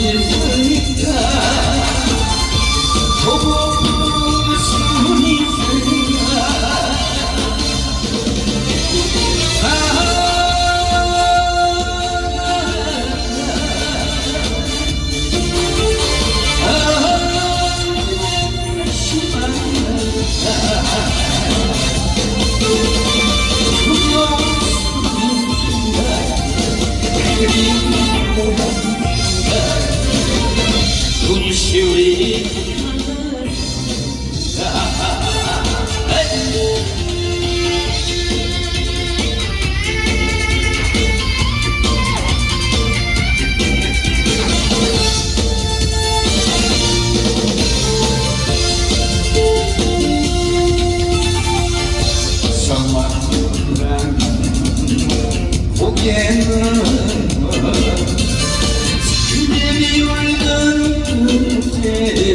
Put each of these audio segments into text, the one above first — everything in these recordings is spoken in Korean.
Yes,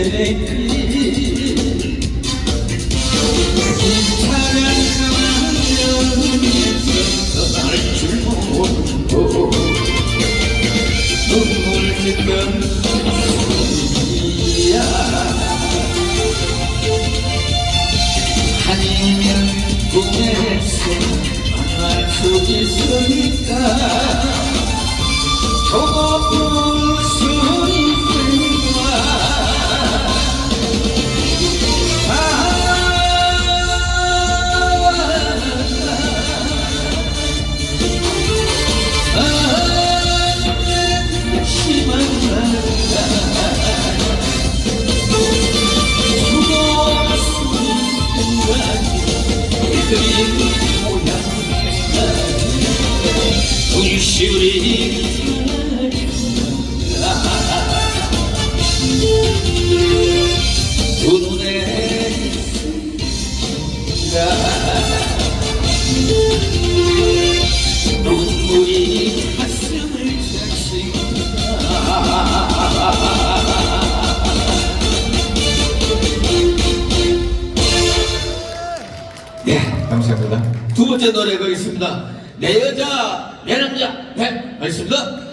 Baby. 번째 노래가 있습니다. 내 여자, 내 남자, 네, 알겠습니다.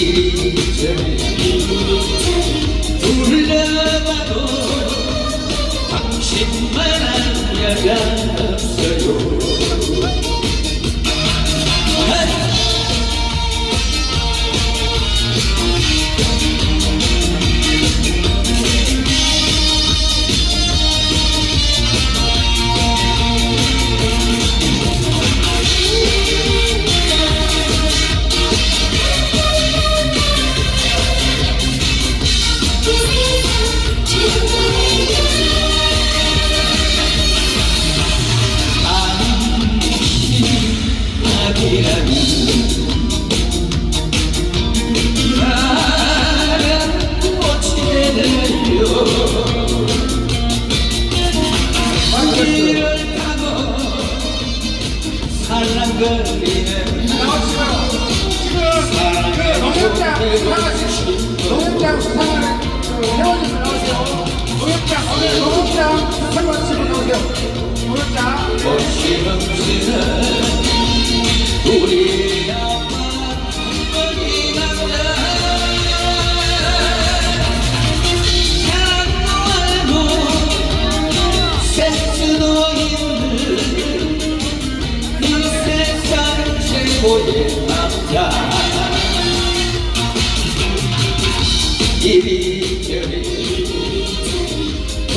이리저리 둘러봐도 당신만 안 여가 그그 회원님들 나오세요. 우리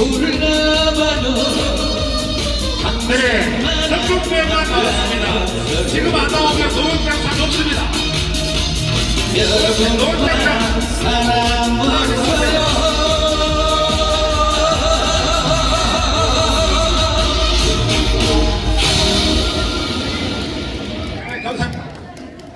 불러봐도 네, 전국대만 나왔습니다. 지금 안 나오면 상 없습니다. 여러분 사랑과